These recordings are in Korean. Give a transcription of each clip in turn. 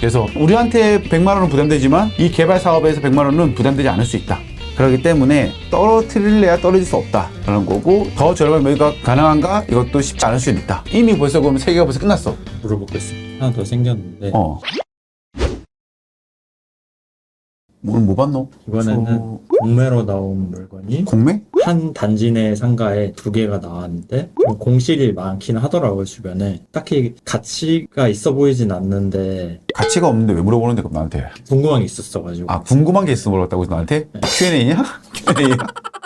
그래서 우리한테 100만 원은 부담되지만 이 개발 사업에서 100만 원은 부담되지 않을 수 있다. 그렇기 때문에 떨어뜨릴래야 떨어질 수 없다라는 거고 더 저렴한 매가 가능한가 이것도 쉽지 않을 수 있다. 이미 벌써 그러면 세계가 벌써 끝났어. 물어보고 있습니다. 하나 더 생겼는데 어. 오늘 뭐 봤노? 이번에는 저- 공매로 나온 물건이 공매? 한 단지 내 상가에 두 개가 나왔는데 좀 공실이 많긴 하더라고요 주변에. 딱히 가치가 있어 보이진 않는데. 가치가 없는데 왜 물어보는데 그럼 나한테? 궁금한 게 있었어가지고. 아 궁금한 게 있어 물어봤다고 나한테? Q&A냐? Q&A?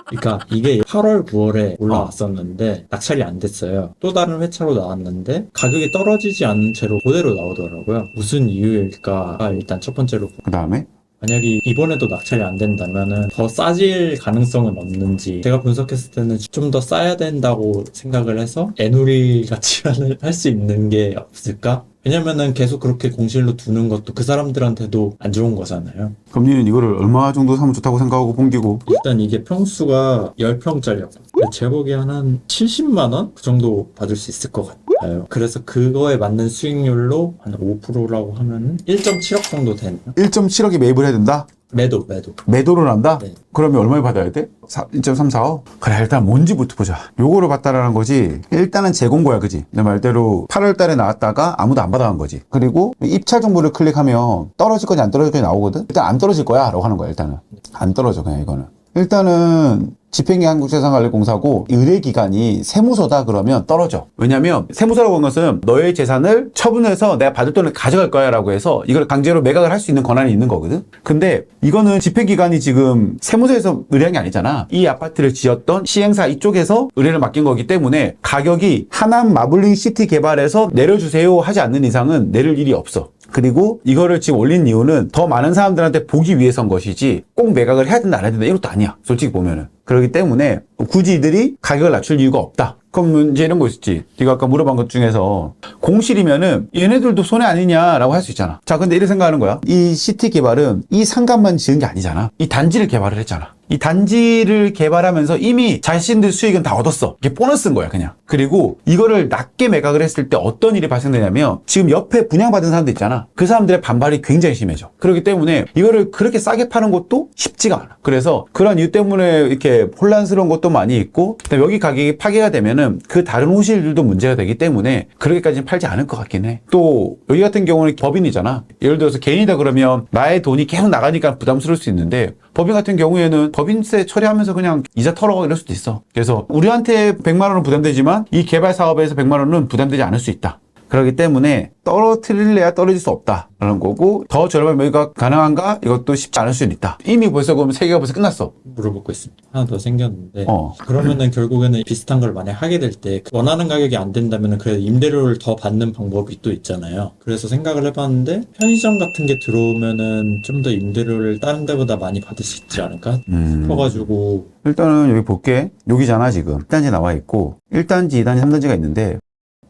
그러니까 이게 8월 9월에 올라왔었는데 낙찰이 안 됐어요. 또 다른 회차로 나왔는데 가격이 떨어지지 않은 채로 그대로 나오더라고요. 무슨 이유일까가 일단 첫 번째로. 그 다음에 만약에 이번에도 낙찰이 안 된다면은 더 싸질 가능성은 없는지 제가 분석했을 때는 좀 더 싸야 된다고 생각을 해서 애누리 가치관을 할수 있는 게 없을까? 왜냐면은 계속 그렇게 공실로 두는 것도 그 사람들한테도 안 좋은 거잖아요. 그럼 니는 이거를 얼마 정도 사면 좋다고 생각하고 봉기고 일단 이게 평수가 10평짜리였고 제 보기엔 한 70만 원? 그 정도 받을 수 있을 것 같아요. 그래서 그거에 맞는 수익률로 한 5%라고 하면은 1.7억 정도 되네요. 1.7억에 매입을 해야 된다? 매도, 매도. 매도를 한다? 네. 그러면 얼마를 받아야 돼? 1.345? 그래 일단 뭔지부터 보자 요거를 받다라는 거지 일단은 재공고야 그지 내 말대로 8월 달에 나왔다가 아무도 안 받아간 거지 그리고 입찰 정보를 클릭하면 떨어질 거지 안 떨어질 거지 나오거든 일단 안 떨어질 거야 라고 하는 거야 일단은 안 떨어져 그냥 이거는 일단은 집행기 한국재산관리공사고 의뢰기관이 세무서다 그러면 떨어져. 왜냐면 세무서라고 하는 것은 너의 재산을 처분해서 내가 받을 돈을 가져갈 거야 라고 해서 이걸 강제로 매각을 할 수 있는 권한이 있는 거거든. 근데 이거는 집행기관이 지금 세무서에서 의뢰한 게 아니잖아. 이 아파트를 지었던 시행사 이쪽에서 의뢰를 맡긴 거기 때문에 가격이 하남 마블링 시티 개발에서 내려주세요 하지 않는 이상은 내릴 일이 없어. 그리고 이거를 지금 올린 이유는 더 많은 사람들한테 보기 위해서인 것이지 꼭 매각을 해야 된다 안 해야 된다 이것도 아니야 솔직히 보면은. 그렇기 때문에 굳이 이들이 가격을 낮출 이유가 없다. 그럼 문제 이런 거 있었지. 네가 아까 물어본 것 중에서 공실이면은 얘네들도 손해 아니냐라고 할 수 있잖아. 자 근데 이렇게 생각하는 거야. 이 시티 개발은 이 상가만 지은 게 아니잖아. 이 단지를 개발을 했잖아 이 단지를 개발하면서 이미 자신들 수익은 다 얻었어. 이게 보너스인 거야, 그냥. 그리고 이거를 낮게 매각을 했을 때 어떤 일이 발생되냐면 지금 옆에 분양받은 사람들 있잖아. 그 사람들의 반발이 굉장히 심해져. 그렇기 때문에 이거를 그렇게 싸게 파는 것도 쉽지가 않아. 그래서 그런 이유 때문에 이렇게 혼란스러운 것도 많이 있고 여기 가격이 파괴가 되면은 그 다른 호실들도 문제가 되기 때문에 그렇게까지는 팔지 않을 것 같긴 해. 또 여기 같은 경우는 법인이잖아. 예를 들어서 개인이다 그러면 나의 돈이 계속 나가니까 부담스러울 수 있는데 법인 같은 경우에는 법인세 처리하면서 그냥 이자 털어가고 이럴 수도 있어. 그래서 우리한테 100만 원은 부담되지만 이 개발 사업에서 100만 원은 부담되지 않을 수 있다. 그렇기 때문에 떨어뜨릴래야 떨어질 수 없다라는 거고 더 저렴한 매가 가능한가 이것도 쉽지 않을 수 있다. 이미 벌써 그러면 세계가 벌써 끝났어. 물어보고 있습니다. 하나 더 생겼는데 어. 그러면은 결국에는 비슷한 걸 만약 하게 될 때 원하는 가격이 안 된다면은 그래도 임대료를 더 받는 방법이 또 있잖아요. 그래서 생각을 해봤는데 편의점 같은 게 들어오면은 좀 더 임대료를 다른 데보다 많이 받을 수 있지 않을까 음. 싶어가지고 일단은 여기 볼게. 여기잖아, 지금. 1단지 나와 있고, 1단지, 2단지, 3단지가 있는데,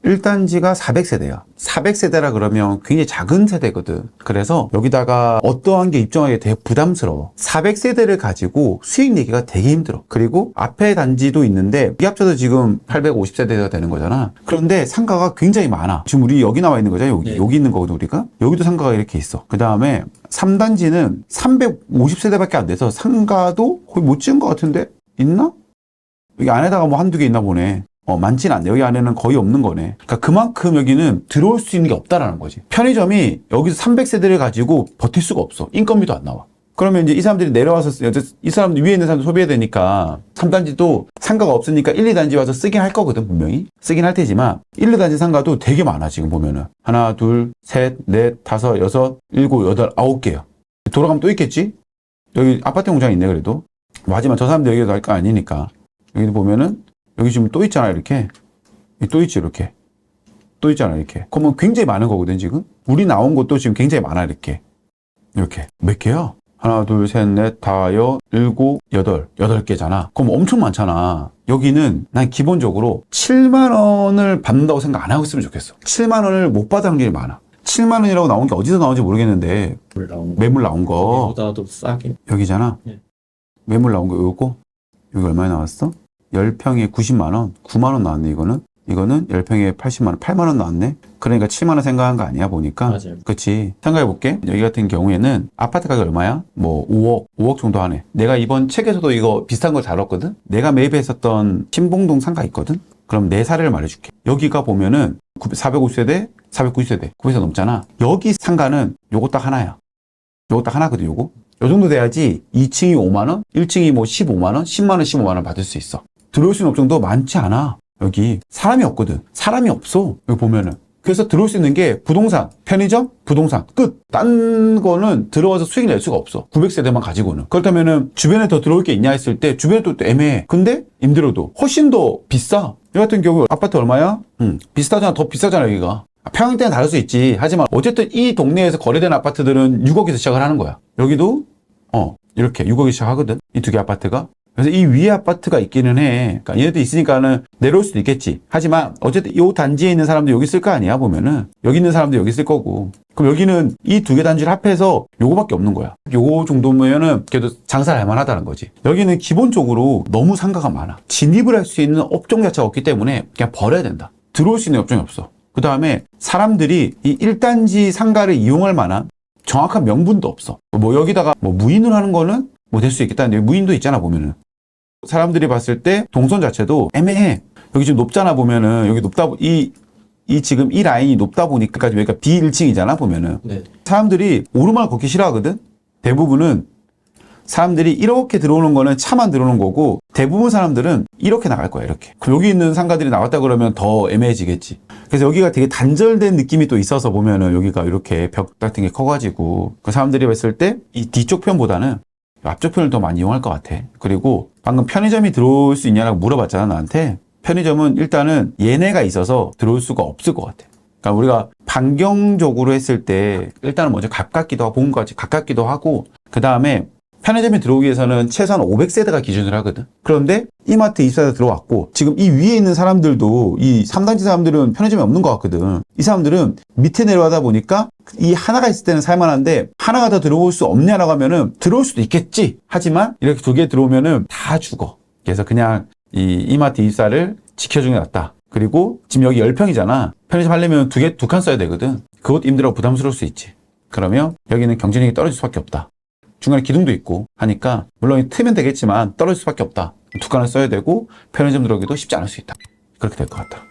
1단지가 400세대야. 400세대라 그러면 굉장히 작은 세대거든. 그래서 여기다가 어떠한 게 입증하기 되게 부담스러워. 400세대를 가지고 수익 내기가 되게 힘들어. 그리고 앞에 단지도 있는데, 이 합쳐서 지금 850세대가 되는 거잖아. 그런데 상가가 굉장히 많아. 지금 우리 여기 나와 있는 거잖아, 여기. 네. 여기 있는 거거든, 우리가. 여기도 상가가 이렇게 있어. 그 다음에 3단지는 350세대밖에 안 돼서 상가도 거의 못 지은 것 같은데? 있나? 여기 안에다가 뭐 한두 개 있나 보네. 어, 많진 않네. 여기 안에는 거의 없는 거네. 그러니까 그만큼 여기는 들어올 수 있는 게 없다라는 거지. 편의점이 여기서 300세대를 가지고 버틸 수가 없어. 인건비도 안 나와. 그러면 이제 이 사람들이 내려와서 이 사람들 위에 있는 사람들 소비해야 되니까 3단지도 상가가 없으니까 1, 2단지 와서 쓰긴 할 거거든 분명히 쓰긴 할 테지만 1, 2단지 상가도 되게 많아 지금 보면은 하나 둘 셋 넷 다섯 여섯 일곱 여덟 아홉 개야 돌아가면 또 있겠지 여기 아파트 공장 있네 그래도 뭐 하지만 저 사람들 여기도 할 거 아니니까 여기 보면은 여기 지금 또 있잖아 이렇게. 또 있지 이렇게. 또 있잖아 이렇게. 그러면 굉장히 많은 거거든 지금. 우리 나온 것도 지금 굉장히 많아 이렇게. 이렇게. 몇 개야? 하나 둘 셋 넷 다 여 일곱 여덟. 여덟 개잖아. 그럼 엄청 많잖아. 여기는 난 기본적으로 7만 원을 받는다고 생각 안 하고 있으면 좋겠어. 7만 원을 못 받을 확률이 많아. 7만 원이라고 나온 게 어디서 나온지 모르겠는데. 올라온 거. 매물 나온 거. 보다도 싸게 여기잖아. 네. 매물 나온 거 요거. 여기 얼마에 나왔어? 10평에 90만 원. 9만 원 나왔네 이거는. 이거는 10평에 80만원, 8만원 나왔네? 그러니까 7만원 생각한 거 아니야, 보니까. 맞아요. 그치. 생각해볼게. 여기 같은 경우에는 아파트 가격 얼마야? 뭐 5억, 5억 정도 하네. 내가 이번 책에서도 이거 비슷한 걸 다뤘거든? 내가 매입했었던 신봉동 상가 있거든? 그럼 내 사례를 말해줄게. 여기가 보면은 450세대, 490세대, 900세 넘잖아. 여기 상가는 요거 딱 하나야. 요거 딱 하나거든, 요거. 요 정도 돼야지 2층이 5만원, 1층이 뭐 15만원, 10만원, 15만원 받을 수 있어. 들어올 수 있는 업종도 많지 않아. 여기 사람이 없거든. 사람이 없어. 여기 보면은. 그래서 들어올 수 있는 게 부동산, 편의점, 부동산 끝. 딴 거는 들어와서 수익 낼 수가 없어. 900세대만 가지고는. 그렇다면은 주변에 더 들어올 게 있냐 했을 때 주변에 또 애매해. 근데 임대료도 훨씬 더 비싸. 이 같은 경우 아파트 얼마야? 응. 비슷하잖아. 더 비싸잖아 여기가. 평형대는 다를 수 있지. 하지만 어쨌든 이 동네에서 거래되는 아파트들은 6억에서 시작을 하는 거야. 여기도 어 이렇게 6억에 시작하거든. 이 두 개 아파트가. 그래서 이 위에 아파트가 있기는 해. 그러니까 얘네도 있으니까는 내려올 수도 있겠지. 하지만 어쨌든 이 단지에 있는 사람도 여기 있을 거 아니야 보면은 여기 있는 사람도 여기 있을 거고. 그럼 여기는 이 두 개 단지를 합해서 요거밖에 없는 거야. 요거 정도면은 그래도 장사를 할 만하다는 거지. 여기는 기본적으로 너무 상가가 많아. 진입을 할 수 있는 업종 자체가 없기 때문에 그냥 버려야 된다. 들어올 수 있는 업종이 없어. 그 다음에 사람들이 이 1단지 상가를 이용할 만한 정확한 명분도 없어. 뭐 여기다가 뭐 무인을 하는 거는 뭐 될 수 있겠다는데 무인도 있잖아 보면은. 사람들이 봤을 때 동선 자체도 애매해. 여기 지금 높잖아 보면은 여기 높다 보- 이, 이 지금 이 라인이 높다 보니까 여기가 B1층이잖아 보면은 네. 사람들이 오르막을 걷기 싫어하거든. 대부분은 사람들이 이렇게 들어오는 거는 차만 들어오는 거고 대부분 사람들은 이렇게 나갈 거야 이렇게. 여기 있는 상가들이 나왔다 그러면 더 애매해지겠지. 그래서 여기가 되게 단절된 느낌이 또 있어서 보면은 여기가 이렇게 벽 같은 게 커가지고 그 사람들이 봤을 때 이 뒤쪽 편보다는 앞쪽 편을 더 많이 이용할 것 같아. 그리고 방금 편의점이 들어올 수 있냐라고 물어봤잖아 나한테. 편의점은 일단은 얘네가 있어서 들어올 수가 없을 것 같아. 그러니까 우리가 반경적으로 했을 때 일단은 먼저 가깝기도 하고 본거같이 가깝기도 하고 그 다음에 편의점에 들어오기 위해서는 최소한 500세대가 기준으로 하거든. 그런데 이마트 입사에 들어왔고 지금 이 위에 있는 사람들도 이 3단지 사람들은 편의점이 없는 것 같거든. 이 사람들은 밑에 내려가다 보니까 이 하나가 있을 때는 살만한데 하나가 더 들어올 수 없냐라고 하면은 들어올 수도 있겠지. 하지만 이렇게 두 개 들어오면은 다 죽어. 그래서 그냥 이 이마트 입사를 지켜주는 게 낫다. 그리고 지금 여기 10평이잖아. 편의점 하려면 두 개, 두 칸 써야 되거든. 그것 임대료가 부담스러울 수 있지. 그러면 여기는 경쟁력이 떨어질 수밖에 없다. 중간에 기둥도 있고 하니까 물론 트면 되겠지만 떨어질 수밖에 없다. 두 칸을 써야 되고 편의점 들어오기도 쉽지 않을 수 있다. 그렇게 될 것 같다.